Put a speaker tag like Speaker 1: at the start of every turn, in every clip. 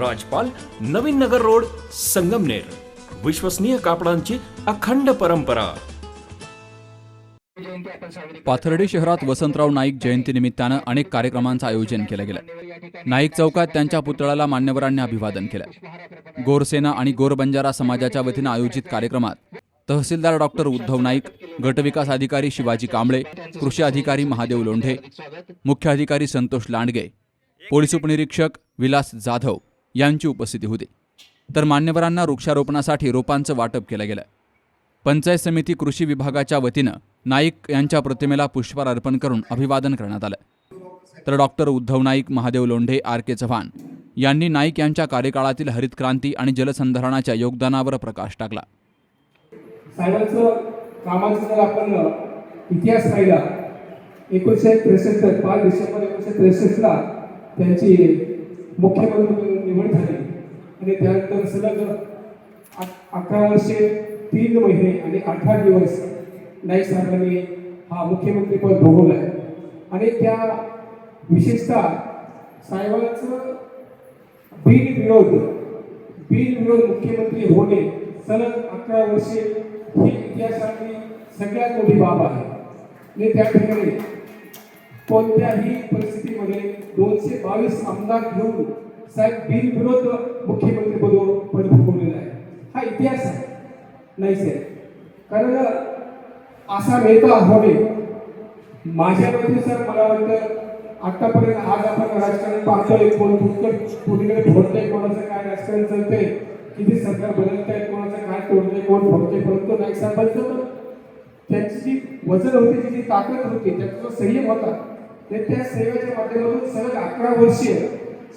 Speaker 1: राजपाल नवीन नगर road Sangamner विश्वसनीय कापडांची अखंड परंपरा पाथर्डी शहरात वसंतराव नाईक जयंती जयंतीनिमित्तानं अनेक कार्यक्रमांचं आयोजन केलं गेलं नाईक चौकात त्यांच्या पुतळ्याला मान्यवरांनी अभिवादन केलं गोरसेना आणि गोर बंजारा समाजाच्या वतीनं आयोजित कार्यक्रमात तहसीलदार डॉक्टर उद्धव नाईक गटविकास अधिकारी शिवाजी कांबळे कृषी अधिकारी महादेव लोंढे मुख्य अधिकारी संतोष लांडगे पोलीस उपनिरीक्षक विलास जाधव यांची उपस्थिती होती तर मान्यवरांना वृक्षारोपणासाठी रोपांचं वाटप केलं गेलं पंचायत समिती कृषी विभागाच्या वतीनं नाईक यांच्या प्रतिमेला पुष्पहार अर्पण करून अभिवादन करण्यात आलं तर doctor Uddhav Naik Mahadev Londhe R K Chavan यांनी नाईक यांच्या कार्यकाळातील हरित क्रांती आणि जलसंधारणाच्या योगदानावर प्रकाश टाकला
Speaker 2: इतिहास पाहिला एकोणीसशे त्रेसष्ट पाच डिसेंबर एकोणीसशे त्रेसष्टला त्यांची मुख्यमंत्री निवड झाली आणि त्यानंतर सलग वर्षे तीन महिने आणि अठरा दिवस नाईक साहेबांनी हा मुख्यमंत्रीपद भोगवला आहे आणि त्या विशेषतः साहेबांचं बिनविरोध बिनविरोध मुख्यमंत्री होणे सलग अकरा वर्षे ही इतिहासातली सगळ्यात मोठी बाब आहे आणि त्या ठिकाणी कोणत्याही परिस्थितीमध्ये दोनशे बावीस आमदार घेऊन साहेब बिनविरोध मुख्यमंत्री पद पद भूगवलेलं आहे हा इतिहास आहे नाही सर कारण असा नेता हवे माझ्या मते सर मला वाटतं आतापर्यंत आज आपण राजकारण पाहतोय कोण कुणीकडे फोडतंय कोणाचं काय राजकारण चालतंय किती सरकार बदलत आहे कोणाचं काय तोडतंय कोण फोडतंय परंतु नाईक साहेबांचं त्यांची जी वजन होती जी ताकद होती त्याचा जो संयम होता ते त्या सेवेच्या माध्यमातून सलग अकरा वर्षीय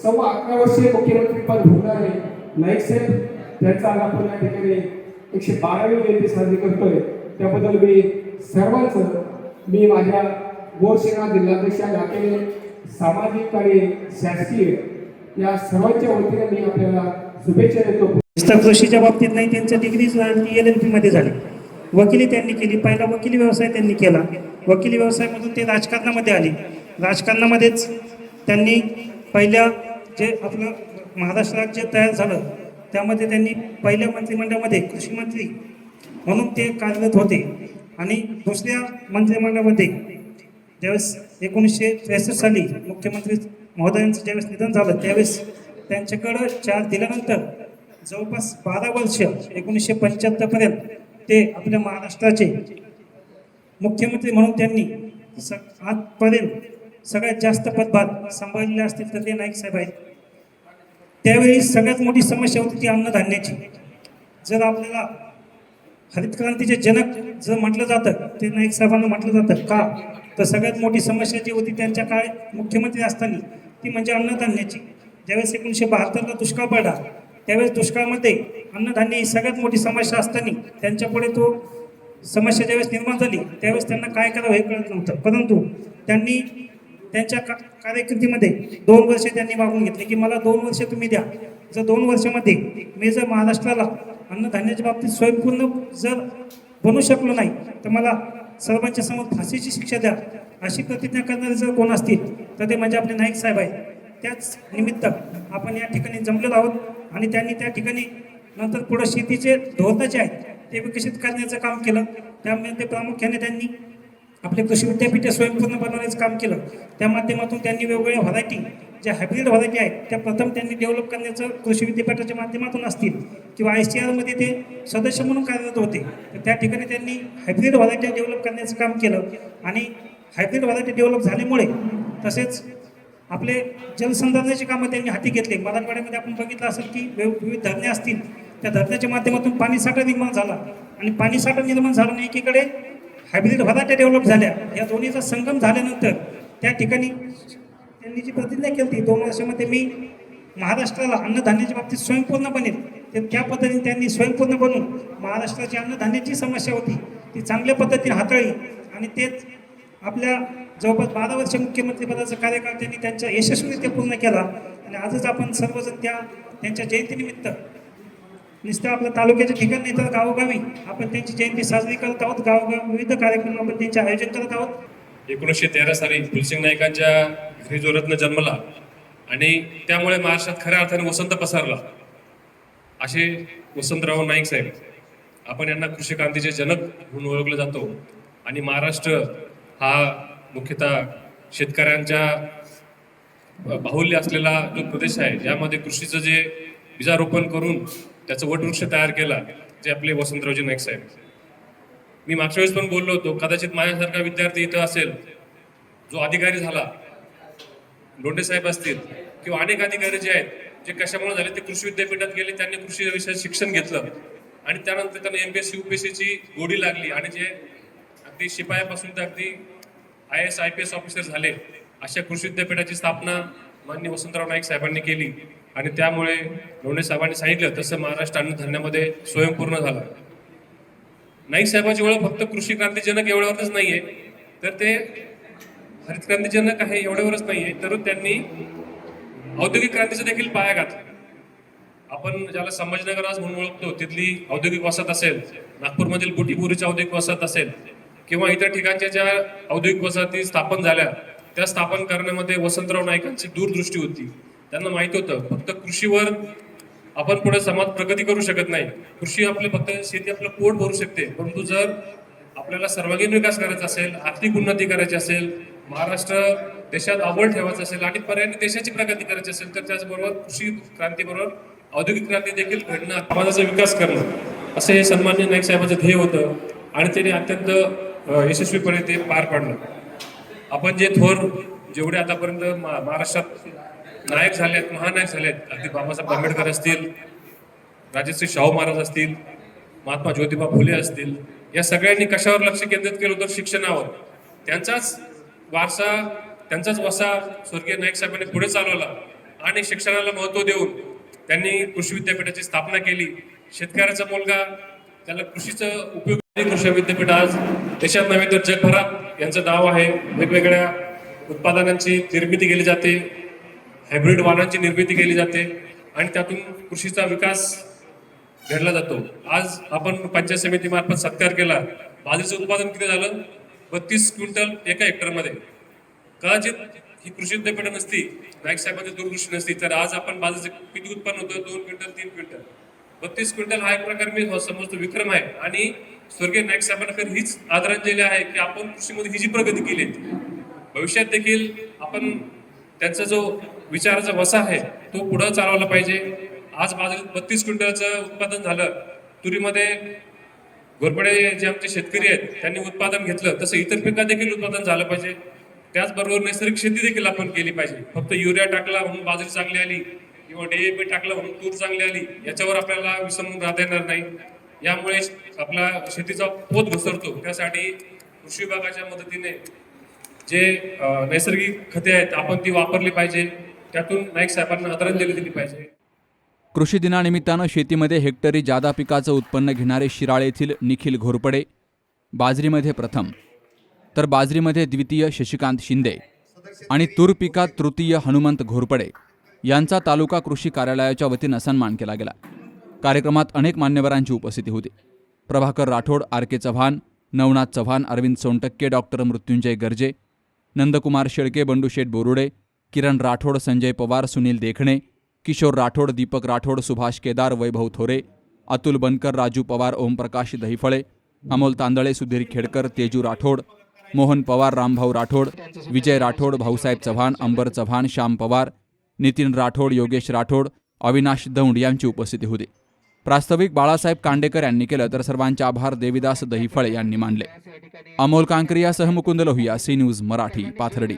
Speaker 2: सव्वा अकरा वर्षीय मुख्यमंत्री पद भोगणारे नाईक साहेब त्यांचा आज आपण या ठिकाणी एकशे बारावी जयंती साजरी करतोय त्याबद्दल मी सर्वांचं मी माझ्या बोरशिंगणा जिल्हाध्यक्षा नात्याने सामाजिक आणि शासकीय या सर्वांच्या वतीने मी आपल्याला शुभेच्छा देतो
Speaker 3: कृषीच्या बाबतीत नाही त्यांच्या डिग्रीच ती एल एल पीमध्ये झाली वकिली त्यांनी केली पहिला वकिली व्यवसाय त्यांनी केला वकिली व्यवसायामधून ते राजकारणामध्ये आले राजकारणामध्येच त्यांनी पहिल्या जे आपलं महाराष्ट्र राज्य तयार झालं त्यामध्ये त्यांनी पहिल्या मंत्रिमंडळामध्ये कृषी मंत्री म्हणून ते कार्यरत होते आणि दुसऱ्या मंत्रिमंडळामध्ये ज्यावेळेस एकोणीसशे त्रेसष्ट साली मुख्यमंत्री महोदयांचं ज्यावेळेस निधन झालं त्यावेळेस त्यांच्याकडं चार दिल्यानंतर जवळपास बारा वर्ष एकोणीसशे पंच्याहत्तरपर्यंत ते आपल्या महाराष्ट्राचे मुख्यमंत्री म्हणून त्यांनी स आजपर्यंत सगळ्यात जास्त पदभार सांभाळलेले असतील तर ते नाईक साहेब आहेत त्यावेळी सगळ्यात मोठी समस्या होती ती अन्नधान्याची जर आपल्याला हरित क्रांतीचे जनक जर म्हटलं जातं ते नाईक साहेबांना म्हटलं जातं का तर सगळ्यात मोठी समस्या जी होती त्यांच्या काळ मुख्यमंत्री असताना ती म्हणजे अन्नधान्याची ज्यावेळेस एकोणीसशे बहात्तरला दुष्काळ पडला त्यावेळेस दुष्काळामध्ये अन्नधान्य ही सगळ्यात मोठी समस्या असताना त्यांच्यापुढे तो समस्या ज्यावेळेस निर्माण झाली त्यावेळेस त्यांना काय करावं हे कळत नव्हतं परंतु त्यांनी त्यांच्या का कार्यकिर्दीमध्ये दोन वर्ष त्यांनी मागून घेतले की मला दोन वर्ष तुम्ही द्या जर दोन वर्षामध्ये मी जर महाराष्ट्राला अन्नधान्याच्या बाबतीत स्वयंपूर्ण जर बनू शकलो नाही तर मला सर्वांच्या समोर फाशीची शिक्षा द्या अशी प्रतिज्ञा करणारे जर कोण असतील तर ते म्हणजे आपले नाईक साहेब आहेत त्याच निमित्त आपण या ठिकाणी जमलेलो आहोत आणि त्यांनी त्या ठिकाणी नंतर पुढं शेतीचे धोरण जे आहेत ते विकसित करण्याचं काम केलं त्यामुळे ते प्रामुख्याने त्यांनी आपले कृषी विद्यापीठ स्वयंपूर्ण बनवण्याचं काम केलं त्या माध्यमातून त्यांनी वेगवेगळ्या व्हरायटी ज्या हायब्रिड व्हरायटी आहेत त्या प्रथम त्यांनी डेव्हलप करण्याचं कृषी विद्यापीठाच्या माध्यमातून असतील किंवा आय सी आरमध्ये ते सदस्य म्हणून कार्यरत होते तर त्या ठिकाणी त्यांनी हायब्रिड व्हरायटी डेव्हलप करण्याचं काम केलं आणि हायब्रिड व्हरायटी डेव्हलप झाल्यामुळे तसेच आपले जलसंधारणाची कामं त्यांनी हाती घेतले मराठवाड्यामध्ये आपण बघितलं असेल की विविध धरणे असतील त्या धरणाच्या माध्यमातून पाणीसाठा निर्माण झाला आणि पाणीसाठा निर्माण झाला एकीकडे हायब्रिड व्हरायटी डेव्हलप झाल्या या दोन्हीचा संगम झाल्यानंतर त्या ठिकाणी त्यांनी जी प्रतिज्ञा केली होती दोन वर्षामध्ये मी महाराष्ट्राला अन्नधान्याच्या बाबतीत स्वयंपूर्ण बनेल तर त्या पद्धतीने त्यांनी स्वयंपूर्ण बनून महाराष्ट्राची अन्नधान्याची समस्या होती ती चांगल्या पद्धतीने हाताळली आणि तेच आपल्या जवळपास बारा वर्ष मुख्यमंत्रीपदाचा कार्यकाळ त्यांनी त्यांच्या यशस्वीरित्या पूर्ण केला आणि आजच आपण सर्वजण त्या त्यांच्या जयंतीनिमित्त नुसतं आपल्या तालुक्याच्या ठिकाणी तर गावोगावी आपण त्यांची जयंती साजरी करत आहोत गावोगावी विविध कार्यक्रम आपण त्यांचे आयोजन करत आहोत
Speaker 4: एकोणीसशे तेरा साली फुलसिंग नायकांच्या घरी जो रत्न जन्मला आणि त्यामुळे महाराष्ट्रात खऱ्या अर्थाने वसंत पसरला असे वसंतराव नाईक साहेब आपण यांना कृषी क्रांतीचे जनक म्हणून ओळखलं जातो आणि महाराष्ट्र हा मुख्यतः शेतकऱ्यांच्या बाहुल्य असलेला जो प्रदेश आहे ज्यामध्ये कृषीचं जे बीजारोपण करून त्याचं वटवृक्ष तयार केला जे आपले वसंतरावजी नाईक साहेब मी मागच्या वेळेस पण बोललो होतो कदाचित माझ्यासारखा विद्यार्थी इथं असेल जो अधिकारी झाला लोंढे साहेब असतील किंवा अनेक अधिकारी जे आहेत जे कशामुळे झाले ते कृषी विद्यापीठात गेले त्यांनी कृषी विषयात शिक्षण घेतलं आणि त्यानंतर त्यांना M P S C U P S गोडी लागली आणि जे अगदी शिपायापासून ते अगदी I S I P S officer झाले अशा कृषी विद्यापीठाची स्थापना माननीय वसंतराव नाईक साहेबांनी केली आणि त्यामुळे लोणे साहेबांनी सांगितलं तसं महाराष्ट्र अन्नधान्यामध्ये स्वयंपूर्ण झाला नाईक साहेबांची ओळख फक्त कृषी क्रांतीजनक एवढ्यावरच नाही तर ते हरित क्रांतीजनक आहे एवढ्यावरच नाही तर त्यांनी औद्योगिक क्रांतीचा देखील पाया घातला आपण ज्याला संभाजीनगर आज म्हणून ओळखतो तिथली औद्योगिक वसाहत असेल नागपूरमधील बुटीपुरीच्या औद्योगिक वसाहत असेल किंवा इतर ठिकाणच्या ज्या औद्योगिक वसाहती स्थापन झाल्या त्या स्थापन करण्यामध्ये वसंतराव नाईकांची दूरदृष्टी होती त्यांना माहित होतं फक्त कृषीवर आपण पुढे समाज प्रगती करू शकत नाही कृषी आपले फक्त शेती आपलं पोट भरू शकते परंतु जर आपल्याला सर्वांगीण विकास करायचा असेल आर्थिक उन्नती करायची असेल महाराष्ट्र देशात अव्वल ठेवायचं असेल आणि पर्यायाने देशाची प्रगती करायची असेल तर त्याचबरोबर कृषी क्रांतीबरोबर औद्योगिक क्रांती देखील घडणं समाजाचा विकास करणं असं हे सन्मान्य नाईक साहेबांचं ध्येय होतं आणि त्याने अत्यंत यशस्वीपणे ते पार पाडलं आपण जे थोर जेवढे आतापर्यंत महाराष्ट्रात नायक झालेत महानायक झालेत अगदी बाबासाहेब आंबेडकर असतील राजश्री शाहू महाराज असतील महात्मा ज्योतिबा फुले असतील या सगळ्यांनी कशावर लक्ष केंद्रित केलं तर शिक्षणावर त्यांचाच वारसा त्यांचाच वसा स्वर्गीय नायक साहेबांनी पुढे चालवला आणि शिक्षणाला महत्त्व देऊन त्यांनी कृषी विद्यापीठाची स्थापना केली शेतकऱ्याचा मुलगा त्याला कृषीचं उपयोग कृषी विद्यापीठ आज देशात नव्हे तर जगभरात यांचं नाव आहे वेगवेगळ्या उत्पादनांची निर्मिती केली जाते हायब्रिड वाहनांची निर्मिती केली जाते आणि त्यातून कृषीचा विकास घडला जातो आज आपण पंचायत समितीमार्फत सत्कार केला बाजरीचं उत्पादन किती झालं बत्तीस क्विंटल एका हेक्टरमध्ये कदाचित ही कृषी विद्यापीठ नसती नाईक साहेबांचे दूरदृष्टी नसती तर आज आपण बाजरीचं किती उत्पन्न होतं दोन क्विंटल तीन क्विंटल बत्तीस क्विंटल हा एक प्रकार मी हो समजतो विक्रम आहे आणि स्वर्गीय नाईक साहेबांना खरं हीच आदरांजली आहे की आपण कृषीमध्ये ही जी प्रगती केली भविष्यात देखील आपण त्यांचा जो विचाराचा वसा आहे तो पुढं चालवला पाहिजे आज बाजारात बत्तीस क्विंटलचं उत्पादन झालं तुरीमध्ये घोरपडे जे आमचे शेतकरी आहेत त्यांनी उत्पादन घेतलं तसं इतर पिका देखील उत्पादन झालं पाहिजे त्याचबरोबर नैसर्गिक शेती देखील आपण केली पाहिजे फक्त युरिया टाकला म्हणून बाजरी चांगली आली किंवा डीएपी टाकलं म्हणून तूर चांगली आली याच्यावर आपल्याला विसंबून राहता येणार नाही यामुळे आपला शेतीचा पोत घसरतो त्यासाठी कृषी विभागाच्या मदतीने जे नैसर्गिक खते आहेत आपण ती वापरली पाहिजे त्यातून नाईक साहेबांना आदरांजली दिली पाहिजे
Speaker 1: कृषी दिनानिमित्तानं शेतीमध्ये हेक्टरी जादा पिकाचं उत्पन्न घेणारे शिराळ येथील निखिल घोरपडे बाजरीमध्ये प्रथम तर बाजरीमध्ये द्वितीय शशिकांत शिंदे आणि तूर पिकात तृतीय हनुमंत घोरपडे यांचा तालुका कृषी कार्यालयाच्या वतीनं सन्मान केला गेला कार्यक्रमात अनेक मान्यवरांची उपस्थिती होती Prabhakar Rathod R K Chavan Navnath Chavan Arvind Sontakke doctor Mrityunjay Garje Nandkumar Shelke Bandusheth Borude Kiran Rathod Sanjay Pawar Sunil Dekhane Kishor Rathod Deepak Rathod Subhash Kedar Vaibhav Thore Atul बनकर राजू पवार ओमप्रकाश दहिफळे अमोल तांदळे सुधीर खेडकर तेजू राठोड मोहन पवार रामभाऊ राठोड विजय राठोड भाऊसाहेब चव्हाण अंबर चव्हाण श्याम पवार नितीन राठोड योगेश राठोड अविनाश दौंड यांची उपस्थिती होती प्रास्ताविक बाळासाहेब कांडेकर यांनी केलं तर सर्वांचे आभार देविदास दहिफळे यांनी मानले अमोल कांकरिया मुकुंद लोहिया सी न्यूज मराठी पाथर्डी